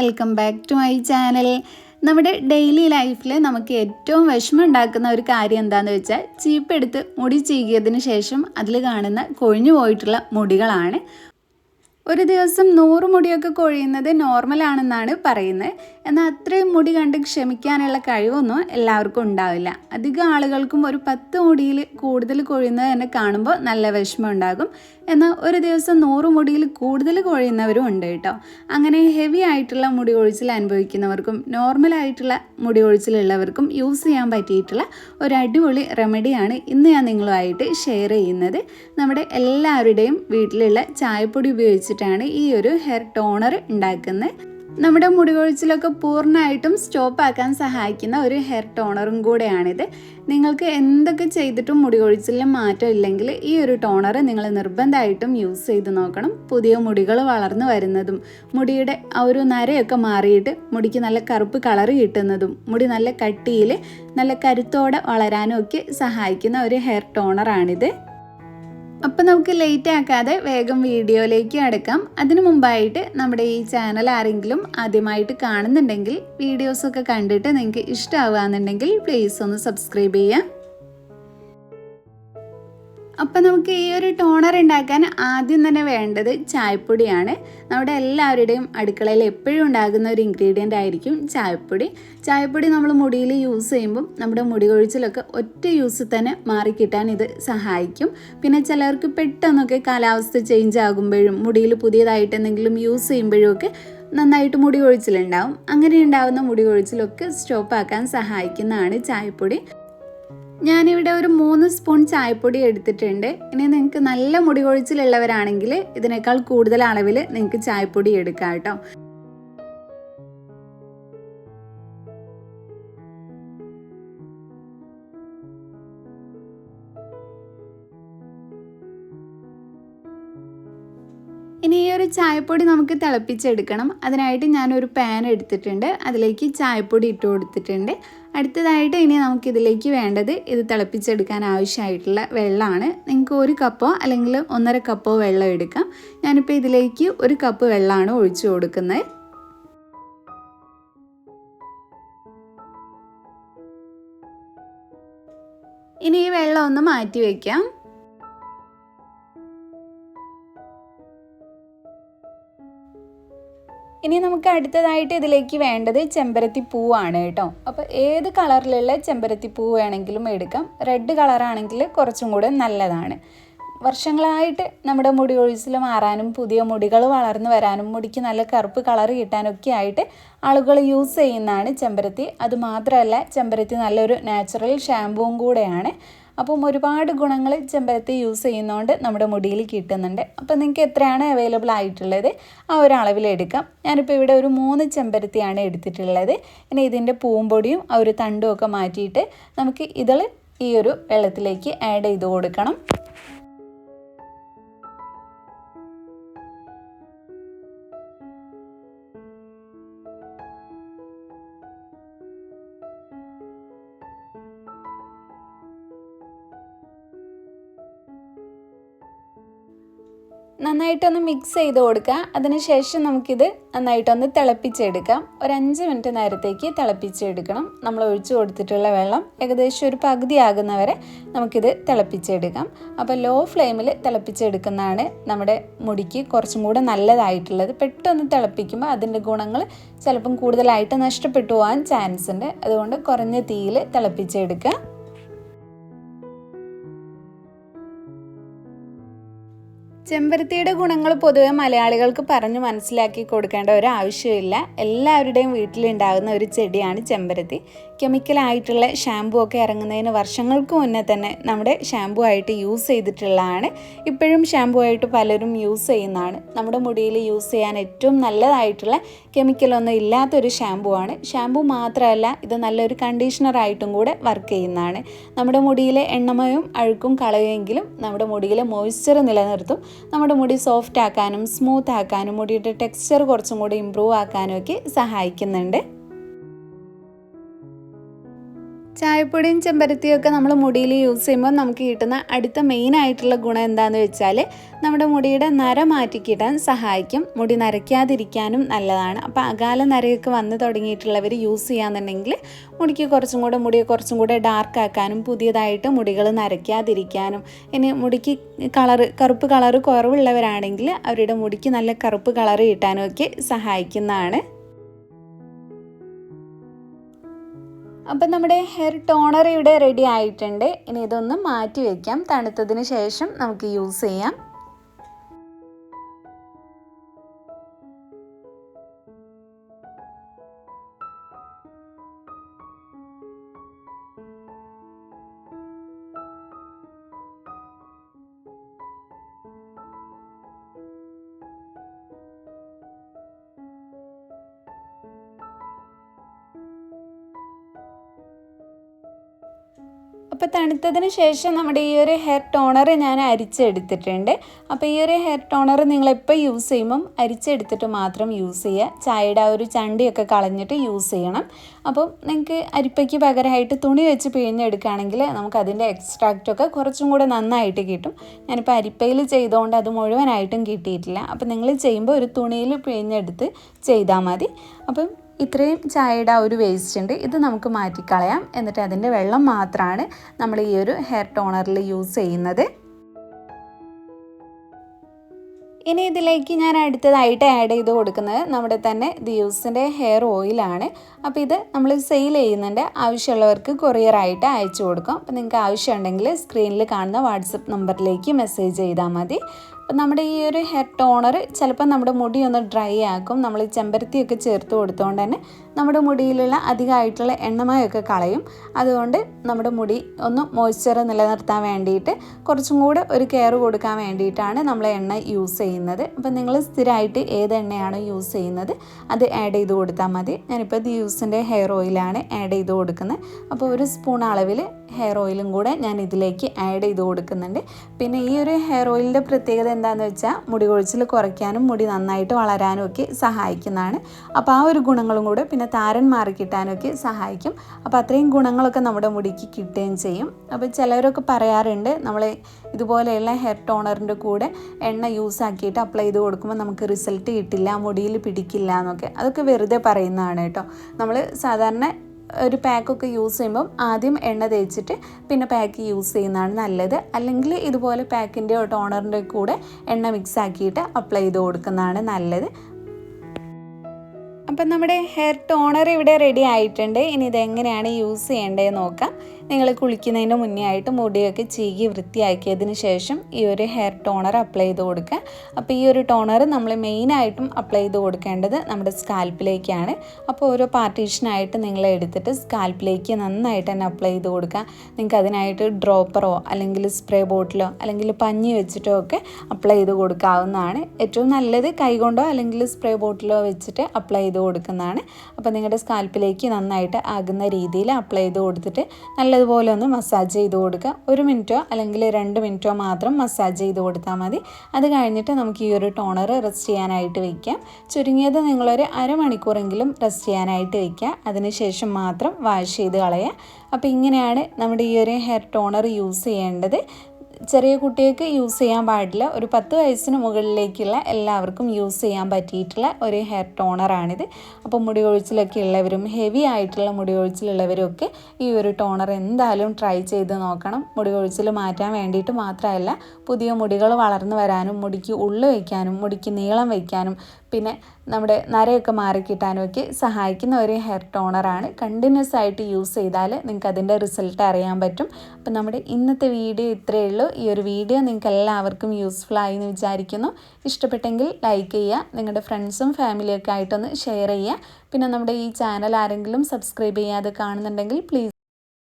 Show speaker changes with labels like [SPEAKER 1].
[SPEAKER 1] Welcome back to my channel. നമ്മുടെ daily ലൈഫിൽ നമുക്ക് ഏറ്റവും വിഷമം ഉണ്ടാക്കുന്ന ഒരു കാര്യം എന്താണെന്ന് വെച്ചാൽ ചീപ്പെടുത്ത് മുടി ചീകിയതിന് ശേഷം അതിൽ കാണുന്ന കൊഴിഞ്ഞു പോയിട്ടുള്ള മുടികളാണ്. ഒരു ദിവസം നൂറ് മുടിയൊക്കെ കൊഴിയുന്നത് നോർമലാണെന്നാണ് പറയുന്നത്. എന്നാൽ അത്രയും മുടി കണ്ട് ക്ഷമിക്കാനുള്ള കഴിവൊന്നും എല്ലാവർക്കും ഉണ്ടാവില്ല. അധികം ആളുകൾക്കും ഒരു പത്ത് മുടിയിൽ കൂടുതൽ കൊഴിയുന്നത് തന്നെ കാണുമ്പോൾ നല്ല വിഷമം ഉണ്ടാകും. എന്നാൽ ഒരു ദിവസം നൂറ് മുടിയിൽ കൂടുതൽ കൊഴിയുന്നവരും ഉണ്ട് കേട്ടോ. അങ്ങനെ ഹെവി ആയിട്ടുള്ള മുടി കൊഴിച്ചിൽ അനുഭവിക്കുന്നവർക്കും നോർമൽ ആയിട്ടുള്ള മുടി കൊഴിച്ചിലുള്ളവർക്കും യൂസ് ചെയ്യാൻ പറ്റിയിട്ടുള്ള ഒരു അടിപൊളി റെമഡിയാണ് ഇന്ന് ഞാൻ നിങ്ങളുമായിട്ട് ഷെയർ ചെയ്യുന്നത്. നമ്മുടെ എല്ലാവരുടെയും വീട്ടിലുള്ള ചായപ്പൊടി ഉപയോഗിച്ചിട്ടാണ് ഈ ഒരു ഹെയർ ടോണർ ഉണ്ടാക്കുന്നത്. നമ്മുടെ മുടി കൊഴിച്ചിലൊക്കെ പൂർണമായിട്ടും സ്റ്റോപ്പ് ആക്കാൻ സഹായിക്കുന്ന ഒരു ഹെയർ ടോണറും കൂടെയാണിത്. നിങ്ങൾക്ക് എന്തൊക്കെ ചെയ്തിട്ടും മുടി കൊഴിച്ചിലിന് മാറ്റം ഇല്ലെങ്കിൽ ഈ ഒരു ടോണർ നിങ്ങൾ നിർബന്ധമായിട്ടും യൂസ് ചെയ്ത് നോക്കണം. പുതിയ മുടികൾ വളർന്നു വരുന്നതും മുടിയുടെ ആ ഒരു നരയൊക്കെ മാറിയിട്ട് മുടിക്ക് നല്ല കറുപ്പ് കളർ കിട്ടുന്നതും മുടി നല്ല കട്ടിയിൽ നല്ല കരുത്തോടെ വളരാനും ഒക്കെ സഹായിക്കുന്ന ഒരു ഹെയർ ടോണറാണിത് അപ്പം നമുക്ക് ലേറ്റ് ആക്കാതെ വേഗം വീഡിയോയിലേക്ക് അടുക്കാം. അതിനു മുമ്പായിട്ട് നമ്മുടെ ഈ ചാനൽ ആരെങ്കിലും ആദ്യമായിട്ട് കാണുന്നുണ്ടെങ്കിൽ വീഡിയോസൊക്കെ കണ്ടിട്ട് നിങ്ങൾക്ക് ഇഷ്ടമാവുകയെന്നുണ്ടെങ്കിൽ പ്ലീസ് ഒന്ന് സബ്സ്ക്രൈബ് ചെയ്യാം അപ്പം നമുക്ക് ഈ ഒരു ടോണർ ഉണ്ടാക്കാൻ ആദ്യം തന്നെ വേണ്ടത് ചായപ്പൊടിയാണ്. നമ്മുടെ എല്ലാവരുടെയും അടുക്കളയിൽ എപ്പോഴും ഉണ്ടാകുന്ന ഒരു ഇൻഗ്രീഡിയന്റ് ആയിരിക്കും ചായപ്പൊടി. ചായപ്പൊടി നമ്മൾ മുടിയിൽ യൂസ് ചെയ്യുമ്പം നമ്മുടെ മുടി കൊഴിച്ചിലൊക്കെ ഒറ്റ യൂസ് തന്നെ മാറിക്കിട്ടാൻ ഇത് സഹായിക്കും. പിന്നെ ചിലർക്ക് പെട്ടെന്നൊക്കെ കാലാവസ്ഥ ചേഞ്ച് ആകുമ്പോഴും മുടിയിൽ പുതിയതായിട്ട് എന്തെങ്കിലും യൂസ് ചെയ്യുമ്പോഴും ഒക്കെ നന്നായിട്ട് മുടി കൊഴിച്ചിലുണ്ടാവും അങ്ങനെ ഉണ്ടാകുന്ന മുടി കൊഴിച്ചിലൊക്കെ സ്റ്റോപ്പാക്കാൻ സഹായിക്കുന്നതാണ് ചായപ്പൊടി. ഞാനിവിടെ ഒരു മൂന്ന് സ്പൂൺ ചായപ്പൊടി എടുത്തിട്ടുണ്ട്. ഇനി നിങ്ങൾക്ക് നല്ല മുടി കൊഴിച്ചിലുള്ളവരാണെങ്കിൽ ഇതിനേക്കാൾ കൂടുതൽ അളവിൽ നിങ്ങൾക്ക് ചായപ്പൊടി എടുക്കാം കേട്ടോ. ഇനി ഈ ഒരു ചായപ്പൊടി നമുക്ക് തിളപ്പിച്ചെടുക്കണം. അതിനായിട്ട് ഞാനൊരു പാൻ എടുത്തിട്ടുണ്ട്. അതിലേക്ക് ചായപ്പൊടി ഇട്ട് കൊടുത്തിട്ടുണ്ട്. അടുത്തതായിട്ട് ഇനി നമുക്കിതിലേക്ക് വേണ്ടത് ഇത് തിളപ്പിച്ചെടുക്കാൻ ആവശ്യമായിട്ടുള്ള വെള്ളമാണ്. നിങ്ങൾക്ക് ഒരു കപ്പോ അല്ലെങ്കിൽ ഒന്നര കപ്പോ വെള്ളം എടുക്കാം. ഞാനിപ്പോൾ ഇതിലേക്ക് ഒരു കപ്പ് വെള്ളമാണ് ഒഴിച്ചു കൊടുക്കുന്നത്. ഇനി ഈ വെള്ളം ഒന്ന് മാറ്റി വയ്ക്കാം ഇനി നമുക്ക് അടുത്തതായിട്ട് ഇതിലേക്ക് വേണ്ടത് ചെമ്പരത്തി പൂവാണ് കേട്ടോ. അപ്പോൾ ഏത് കളറിലുള്ള ചെമ്പരത്തി പൂ വേണമെങ്കിലും എടുക്കാം. റെഡ് കളറാണെങ്കിൽ കുറച്ചും കൂടെ നല്ലതാണ്. വർഷങ്ങളായിട്ട് നമ്മുടെ മുടി ഒഴിച്ചിൽ മാറാനും പുതിയ മുടികൾ വളർന്നു വരാനും മുടിക്ക് നല്ല കറുപ്പ് കളർ കിട്ടാനൊക്കെ ആയിട്ട് ആളുകൾ യൂസ് ചെയ്യുന്നതാണ് ചെമ്പരത്തി. അതുമാത്രമല്ല ചെമ്പരത്തി നല്ലൊരു നാച്ചുറൽ ഷാമ്പുവും കൂടെയാണ്. അപ്പം ഒരുപാട് ഗുണങ്ങൾ ചെമ്പരത്തി യൂസ് ചെയ്യുന്നതുകൊണ്ട് നമ്മുടെ മുടിയിൽ കിട്ടുന്നുണ്ട്. അപ്പോൾ നിങ്ങൾക്ക് എത്രയാണ് അവൈലബിൾ ആയിട്ടുള്ളത്? ആ ഒരു അളവിൽ എടുക്കാം. ഞാനിപ്പോൾ ഇവിടെ ഒരു മൂന്ന് ചെമ്പരത്തിയാണ് എടുത്തിട്ടുള്ളത്. ഇനി ഇതിന്റെ പൂമ്പൊടിയും ആ ഒരു തണ്ടും ഒക്കെ മാറ്റിയിട്ട് നമുക്ക് ഇതിൽ ഈ ഒരു വെള്ളത്തിലേക്ക് ആഡ് ചെയ്ത് കൊടുക്കണം. നന്നായിട്ടൊന്ന് മിക്സ് ചെയ്ത് കൊടുക്കുക അതിനുശേഷം നമുക്കിത് നന്നായിട്ടൊന്ന് തിളപ്പിച്ചെടുക്കാം. ഒരു അഞ്ച് മിനിറ്റ് നേരത്തേക്ക് തിളപ്പിച്ചെടുക്കണം. നമ്മൾ ഒഴിച്ചു കൊടുത്തിട്ടുള്ള വെള്ളം ഏകദേശം ഒരു പകുതി ആകുന്നവരെ നമുക്കിത് തിളപ്പിച്ചെടുക്കാം. അപ്പോൾ ലോ ഫ്ലെയിമിൽ തിളപ്പിച്ചെടുക്കുന്നതാണ് നമ്മുടെ മുടിക്ക് കുറച്ചും കൂടെ നല്ലതായിട്ടുള്ളത്. പെട്ടെന്ന് തിളപ്പിക്കുമ്പോൾ അതിന്റെ ഗുണങ്ങൾ ചിലപ്പം കൂടുതലായിട്ട് നഷ്ടപ്പെട്ടു പോകാൻ ചാൻസ് ഉണ്ട് അതുകൊണ്ട് കുറഞ്ഞ തീയിൽ തിളപ്പിച്ചെടുക്കുക. ചെമ്പരത്തിയുടെ ഗുണങ്ങൾ പൊതുവെ മലയാളികൾക്ക് പറഞ്ഞു മനസ്സിലാക്കി കൊടുക്കേണ്ട ഒരു ആവശ്യമില്ല. എല്ലാവരുടെയും വീട്ടിലുണ്ടാകുന്ന ഒരു ചെടിയാണ് ചെമ്പരത്തി. കെമിക്കലായിട്ടുള്ള ഷാമ്പു ഒക്കെ ഇറങ്ങുന്നതിന് വർഷങ്ങൾക്ക് മുന്നേ തന്നെ നമ്മുടെ ഷാമ്പു ആയിട്ട് യൂസ് ചെയ്തിട്ടുള്ളതാണ്. ഇപ്പോഴും ഷാമ്പു ആയിട്ട് പലരും യൂസ് ചെയ്യുന്നതാണ്. നമ്മുടെ മുടിയിൽ യൂസ് ചെയ്യാൻ ഏറ്റവും നല്ലതായിട്ടുള്ള കെമിക്കലൊന്നും ഇല്ലാത്തൊരു ഷാമ്പു ആണ്. ഷാമ്പു മാത്രമല്ല ഇത് നല്ലൊരു കണ്ടീഷണറായിട്ടും കൂടെ വർക്ക് ചെയ്യുന്നതാണ്. നമ്മുടെ മുടിയിലെ എണ്ണമയും അഴുക്കും കളയുമെങ്കിലും നമ്മുടെ മുടിയിലെ മോയ്സ്ചർ നിലനിർത്തും. നമ്മുടെ മുടി സോഫ്റ്റ് ആക്കാനും സ്മൂത്ത് ആക്കാനും മുടിയുടെ ടെക്സ്ചർ കുറച്ചും കൂടി ഇമ്പ്രൂവ് ആക്കാനും ഒക്കെ സഹായിക്കുന്നുണ്ട്. ചായപ്പൊടിയും ചെമ്പരത്തിയും ഒക്കെ നമ്മൾ മുടിയിൽ യൂസ് ചെയ്യുമ്പോൾ നമുക്ക് കിട്ടുന്ന അടുത്ത മെയിൻ ആയിട്ടുള്ള ഗുണം എന്താണെന്ന് വെച്ചാൽ നമ്മുടെ മുടിയുടെ നര മാറ്റിക്കിടാൻ സഹായിക്കും. മുടി നരയ്ക്കാതിരിക്കാനും നല്ലതാണ്. അപ്പോൾ അകാല നരയൊക്കെ വന്ന് തുടങ്ങിയിട്ടുള്ളവർ യൂസ് ചെയ്യാന്നുണ്ടെങ്കിൽ മുടിക്ക് കുറച്ചും കൂടെ മുടിയെ കുറച്ചും കൂടെ ഡാർക്ക് ആക്കാനും പുതിയതായിട്ട് മുടികൾ നരയ്ക്കാതിരിക്കാനും. ഇനി മുടിക്ക് കളറ് കറുപ്പ് കളറ് കുറവുള്ളവരാണെങ്കിൽ അവരുടെ മുടിക്ക് നല്ല കറുപ്പ് കളറ് കിട്ടാനും ഒക്കെ സഹായിക്കുന്നതാണ്. അപ്പം നമ്മുടെ ഹെയർ ടോണർ ഇവിടെ റെഡി ആയിട്ടുണ്ട്. ഇനി ഇതൊന്ന് മാറ്റി വയ്ക്കാം തണുത്തതിന് ശേഷം നമുക്ക് യൂസ് ചെയ്യാം. അപ്പോൾ തണുത്തതിന് ശേഷം നമ്മുടെ ഈ ഒരു ഹെയർ ടോണർ ഞാൻ അരിച്ചെടുത്തിട്ടുണ്ട്. അപ്പോൾ ഈ ഒരു ഹെയർ ടോണർ നിങ്ങളെപ്പോൾ യൂസ് ചെയ്യുമ്പം അരിച്ചെടുത്തിട്ട് മാത്രം യൂസ് ചെയ്യുക. ചായയുടെ ആ ഒരു ചണ്ടിയൊക്കെ കളഞ്ഞിട്ട് യൂസ് ചെയ്യണം. അപ്പം നിങ്ങൾക്ക് അരിപ്പയ്ക്ക് പകരമായിട്ട് തുണി വെച്ച് പിഴിഞ്ഞെടുക്കുകയാണെങ്കിൽ നമുക്ക് അതിന്റെ എക്സ്ട്രാക്റ്റൊക്കെ കുറച്ചും കൂടെ നന്നായിട്ട് കിട്ടും. ഞാനിപ്പോൾ അരിപ്പയിൽ ചെയ്തുകൊണ്ട് അത് മുഴുവനായിട്ടും കിട്ടിയിട്ടില്ല. അപ്പം നിങ്ങൾ ചെയ്യുമ്പോൾ ഒരു തുണിയിൽ പിഴിഞ്ഞെടുത്ത് ചെയ്താൽ മതി. അപ്പം ഇത്രയും ചായയുടെ ആ ഒരു വേസ്റ്റ് ഉണ്ട്. ഇത് നമുക്ക് മാറ്റിക്കളയാം. എന്നിട്ട് അതിന്റെ വെള്ളം മാത്രമാണ് നമ്മൾ ഈ ഒരു ഹെയർ ടോണറിൽ യൂസ് ചെയ്യുന്നത്. ഇനി ഇതിലേക്ക് ഞാൻ അടുത്തതായിട്ട് ആഡ് ചെയ്ത് കൊടുക്കുന്നത് നമ്മുടെ തന്നെ ദിയൂസിന്റെ ഹെയർ ഓയിലാണ് അപ്പോൾ ഇത് നമ്മൾ സെയിൽ ചെയ്യുന്നുണ്ട് ആവശ്യമുള്ളവർക്ക് കൊറിയറായിട്ട് അയച്ചു കൊടുക്കും. അപ്പോൾ നിങ്ങൾക്ക് ആവശ്യമുണ്ടെങ്കിൽ സ്ക്രീനിൽ കാണുന്ന വാട്സപ്പ് നമ്പറിലേക്ക് മെസ്സേജ് ചെയ്താൽ മതി. നമ്മുടെ ഈ ഒരു ഹെയർ ടോണർ ചിലപ്പോൾ നമ്മുടെ മുടി ഒന്ന് ഡ്രൈ ആക്കും. നമ്മൾ ചെമ്പരത്തിയൊക്കെ ചേർത്ത് കൊടുത്തുകൊണ്ട് തന്നെ നമ്മുടെ മുടിയിലുള്ള അധികമായിട്ടുള്ള എണ്ണമയൊക്കെ കളയും. അതുകൊണ്ട് നമ്മുടെ മുടി ഒന്ന് മോയ്സ്ചർ നിലനിർത്താൻ വേണ്ടിയിട്ട് കുറച്ചും കൂടെ ഒരു കെയർ കൊടുക്കാൻ വേണ്ടിയിട്ടാണ് നമ്മൾ എണ്ണ യൂസ് ചെയ്യുന്നത്. അപ്പം നിങ്ങൾ സ്ഥിരമായിട്ട് ഏത് എണ്ണയാണോ യൂസ് ചെയ്യുന്നത് അത് ആഡ് ചെയ്ത് കൊടുത്താൽ മതി. ഞാനിപ്പോൾ യൂസിന്റെ ഹെയർ ഓയിലാണ് ആഡ് ചെയ്ത് കൊടുക്കുന്നത്. അപ്പോൾ ഒരു സ്പൂൺ അളവിൽ ഹെയർ ഓയിലും കൂടെ ഞാൻ ഇതിലേക്ക് ആഡ് ചെയ്ത് കൊടുക്കുന്നുണ്ട്. പിന്നെ ഈ ഒരു ഹെയർ ഓയിലിന്റെ പ്രത്യേകത എന്താണെന്ന് വെച്ചാൽ മുടി കൊഴിച്ചിൽ കുറയ്ക്കാനും മുടി നന്നായിട്ട് വളരാനും ഒക്കെ സഹായിക്കുന്നതാണ്. അപ്പോൾ ആ ഒരു ഗുണങ്ങളും കൂടെ പിന്നെ താരൻ മാറി കിട്ടാനൊക്കെ സഹായിക്കും. അപ്പോൾ അത്രയും ഗുണങ്ങളൊക്കെ നമ്മുടെ മുടിക്ക് കിട്ടുകയും ചെയ്യും. അപ്പോൾ ചിലരൊക്കെ പറയാറുണ്ട് നമ്മൾ ഇതുപോലെയുള്ള ഹെയർ ടോണറിന്റെ കൂടെ എണ്ണ യൂസ് ആക്കിയിട്ട് അപ്ലൈ ചെയ്ത് കൊടുക്കുമ്പോൾ നമുക്ക് റിസൾട്ട് കിട്ടില്ല മുടിയിൽ പിടിക്കില്ല എന്നൊക്കെ. അതൊക്കെ വെറുതെ പറയുന്നതാണ് കേട്ടോ. നമ്മൾ സാധാരണ ഒരു പാക്കൊക്കെ യൂസ് ചെയ്യുമ്പം ആദ്യം എണ്ണ തേച്ചിട്ട് പിന്നെ പാക്ക് യൂസ് ചെയ്യുന്നതാണ് നല്ലത്. അല്ലെങ്കിൽ ഇതുപോലെ പാക്കിന്റെയോ ടോണറിന്റെ കൂടെ എണ്ണ മിക്സ് ആക്കിയിട്ട് അപ്ലൈ ചെയ്ത് കൊടുക്കുന്നതാണ് നല്ലത്. അപ്പം നമ്മുടെ ഹെയർ ടോണർ ഇവിടെ റെഡി ആയിട്ടുണ്ട്. ഇനി ഇതെങ്ങനെയാണ് യൂസ് ചെയ്യേണ്ടതെന്ന് നോക്കാം. നിങ്ങൾ കുളിക്കുന്നതിന് മുന്നേ ആയിട്ട് മുടിയൊക്കെ ചീകി വൃത്തിയാക്കിയതിന് ശേഷം ഈ ഒരു ഹെയർ ടോണർ അപ്ലൈ ചെയ്ത് കൊടുക്കുക. അപ്പോൾ ഈ ഒരു ടോണർ നമ്മൾ മെയിനായിട്ടും അപ്ലൈ ചെയ്ത് കൊടുക്കേണ്ടത് നമ്മുടെ സ്കാൽപ്പിലേക്കാണ് അപ്പോൾ ഓരോ പാർട്ടീഷനായിട്ട് നിങ്ങൾ എടുത്തിട്ട് സ്കാൽപ്പിലേക്ക് നന്നായിട്ട് തന്നെ അപ്ലൈ ചെയ്ത് കൊടുക്കുക. നിങ്ങൾക്ക് അതിനായിട്ട് ഡ്രോപ്പറോ അല്ലെങ്കിൽ സ്പ്രേ ബോട്ടിലോ അല്ലെങ്കിൽ പഞ്ഞി വെച്ചിട്ടോ ഒക്കെ അപ്ലൈ ചെയ്ത് കൊടുക്കാവുന്നതാണ്. ഏറ്റവും നല്ലത് കൈകൊണ്ടോ അല്ലെങ്കിൽ സ്പ്രേ ബോട്ടിലോ വെച്ചിട്ട് അപ്ലൈ ചെയ്ത് കൊടുക്കുന്നതാണ്. അപ്പോൾ നിങ്ങളുടെ സ്കാൽപ്പിലേക്ക് നന്നായിട്ട് ആകുന്ന രീതിയിൽ അപ്ലൈ ചെയ്ത് കൊടുത്തിട്ട് നല്ല നല്ലതുപോലെ ഒന്ന് മസാജ് ചെയ്ത് കൊടുക്കുക. ഒരു മിനിറ്റോ അല്ലെങ്കിൽ രണ്ട് മിനിറ്റോ മാത്രം മസാജ് ചെയ്ത് കൊടുത്താൽ മതി. അത് കഴിഞ്ഞിട്ട് നമുക്ക് ഈ ഒരു ടോണർ റെസ്റ്റ് ചെയ്യാനായിട്ട് വയ്ക്കാം ചുരുങ്ങിയത് നിങ്ങളൊരു അരമണിക്കൂറെങ്കിലും റെസ്റ്റ് ചെയ്യാനായിട്ട് വയ്ക്കുക അതിനുശേഷം മാത്രം വാഷ് ചെയ്ത് കളയുക. അപ്പോൾ ഇങ്ങനെയാണ് നമ്മുടെ ഈ ഒരു ഹെയർ ടോണർ യൂസ് ചെയ്യേണ്ടത്. ചെറിയ കുട്ടികൾക്ക് യൂസ് ചെയ്യാൻ പാടില്ല. ഒരു പത്ത് വയസ്സിന് മുകളിലേക്കുള്ള എല്ലാവർക്കും യൂസ് ചെയ്യാൻ പറ്റിയിട്ടുള്ള ഒരു ഹെയർ ടോണറാണിത്. അപ്പോൾ മുടി കൊഴിച്ചിലൊക്കെ ഉള്ളവരും ഹെവി ആയിട്ടുള്ള മുടി കൊഴിച്ചിലുള്ളവരും ഒക്കെ ഈ ഒരു ടോണർ എന്തായാലും ട്രൈ ചെയ്ത് നോക്കണം. മുടി കൊഴിച്ചിൽ മാറ്റാൻ വേണ്ടിയിട്ട് മാത്രമല്ല പുതിയ മുടികൾ വളർന്നു വരാനും മുടിക്ക് ഉള്ളു വയ്ക്കാനും മുടിക്ക് നീളം വയ്ക്കാനും പിന്നെ നമ്മുടെ നരയൊക്കെ മാറിക്കിട്ടാനും ഒക്കെ സഹായിക്കുന്ന ഒരു ഹെയർ ടോണറാണ് കണ്ടിന്യൂസ് ആയിട്ട് യൂസ് ചെയ്താൽ നിങ്ങൾക്ക് അതിന്റെ റിസൾട്ട് അറിയാൻ പറ്റും. അപ്പം നമ്മുടെ ഇന്നത്തെ വീഡിയോ ഇത്രയേ ഉള്ളൂ. ഈ ഒരു വീഡിയോ നിങ്ങൾക്ക് എല്ലാവർക്കും യൂസ്ഫുൾ ആയി എന്ന് വിചാരിക്കുന്നു. ഇഷ്ടപ്പെട്ടെങ്കിൽ ലൈക്ക് ചെയ്യുക നിങ്ങളുടെ ഫ്രണ്ട്സും ഫാമിലിയൊക്കെ ആയിട്ടൊന്ന് ഷെയർ ചെയ്യുക. പിന്നെ നമ്മുടെ ഈ ചാനൽ ആരെങ്കിലും സബ്സ്ക്രൈബ് ചെയ്യാതെ കാണുന്നുണ്ടെങ്കിൽ പ്ലീസ്